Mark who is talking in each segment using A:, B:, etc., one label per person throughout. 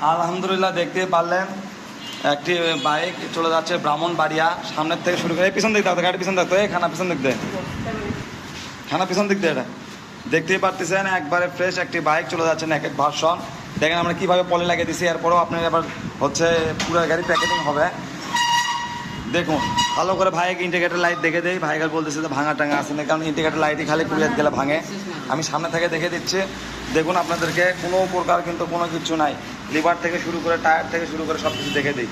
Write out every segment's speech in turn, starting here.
A: আলহামদুলিল্লাহ, দেখতে পারলেন। একটি বাইক চলে যাচ্ছে ব্রাহ্মণ ব্রাহ্মণবাড়িয়া, সামনের থেকে শুরু করে পিছন দেখতে গাড়ি পিছন দেখতে খানা পিছন দিক দে খানা পিছন দিয়ে এটা। দেখতেই পারতেছেন, একবারে ফ্রেশ একটি বাইক চলে যাচ্ছে এক এক ভার্সন দেখেন আমরা কীভাবে পলে লাগিয়ে দিছি, এরপরেও আপনার এবার হচ্ছে পুরো গাড়ি প্যাকেটিং হবে। দেখুন, ভালো করে ভাইকে ইন্ডিকেটার লাইট দেখে দেই। ভাইকে বলতেছে যে ভাঙা টাঙা আছে না, কারণ ইন্ডিকেটার লাইটই খালি কুড়িয়ে গেলে ভাঙে। আমি সামনে থেকে দেখে দিচ্ছি। দেখুন আপনাদেরকে, কোনো প্রকার কিন্তু কোনো কিছু নাই। লিভার থেকে শুরু করে টায়ার থেকে শুরু করে সব কিছু দেখে দিই।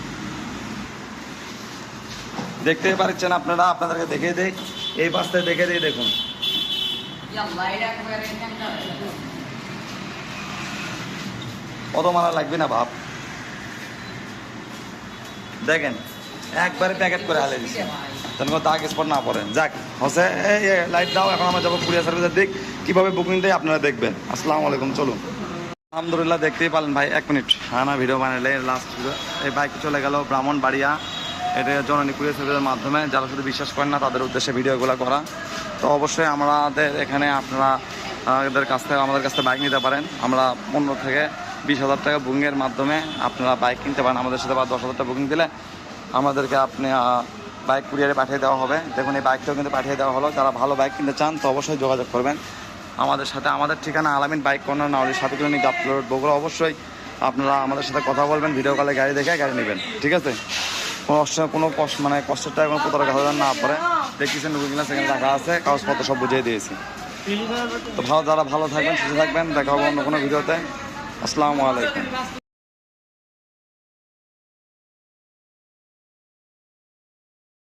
A: দেখতেই পারছেন আপনারা আপনাদেরকে দেখে দেই। এই পাশটায় দেখে দিই দেখুন। কত মারা লাগবে না বাপ? দেখেন একবারে প্যাকেট করে হালে দিচ্ছে তেন দাগ স্পট না পড়েন। যাক হসে এই লাইট দাও এখন আমরা যাব কুরিয়ার সার্ভিসের দিক। কীভাবে বুকিং দেয় আপনারা দেখবেন। আসসালামু আলাইকুম চলুন। আলহামদুলিল্লাহ, দেখতেই পারলেন ভাই, এক মিনিট। হ্যাঁ না ভিডিও বানালে লাস্ট ভিডিও এই বাইক চলে গেল ব্রাহ্মণ বাড়িয়া এটা জননী কুরিয়ার মাধ্যমে। যারা শুধু বিশ্বাস করেন না, তাদের উদ্দেশ্যে ভিডিওগুলো করা। তো অবশ্যই আমাদের এখানে আপনারা আমাদের কাছ থেকে, আমাদের কাছ থেকে বাইক নিতে পারেন। আমরা পনেরো থেকে বিশ হাজার টাকা বুকিংয়ের মাধ্যমে আপনারা বাইক কিনতে পারেন। আমাদের সাথে বা দশ হাজার টাকা বুকিং দিলে আমাদেরকে আপনি বাইক কুরিয়ারে পাঠিয়ে দেওয়া হবে। দেখুন, এই বাইকটাও কিন্তু পাঠিয়ে দেওয়া হলো। যারা ভালো বাইক কিনতে চান, তো অবশ্যই যোগাযোগ করবেন। আমাদের সাথে আমাদের ঠিকানা আলামিন বাইক কর্নার না হলে সাথে কিলোমিটার আপলোড বগুড়া অবশ্যই আপনারা আমাদের সাথে কথা বলবেন ভিডিও কলে গাড়ি দেখে গাড়ি নেবেন। ঠিক আছে? কোনো কষ্ট কোনো কষ্ট মানে কষ্টের টাকা, কোনো কোথাও কথা না পরে দেখতেছেন রুগিনা সেখানে রাখা আছে, কাগজপত্র সব বুঝিয়ে দিয়েছি। তো ভালো, যারা ভালো থাকবেন, সুস্থ থাকবেন, দেখা হবে অন্য কোনো ভিডিওতে। আসসালামু আলাইকুম।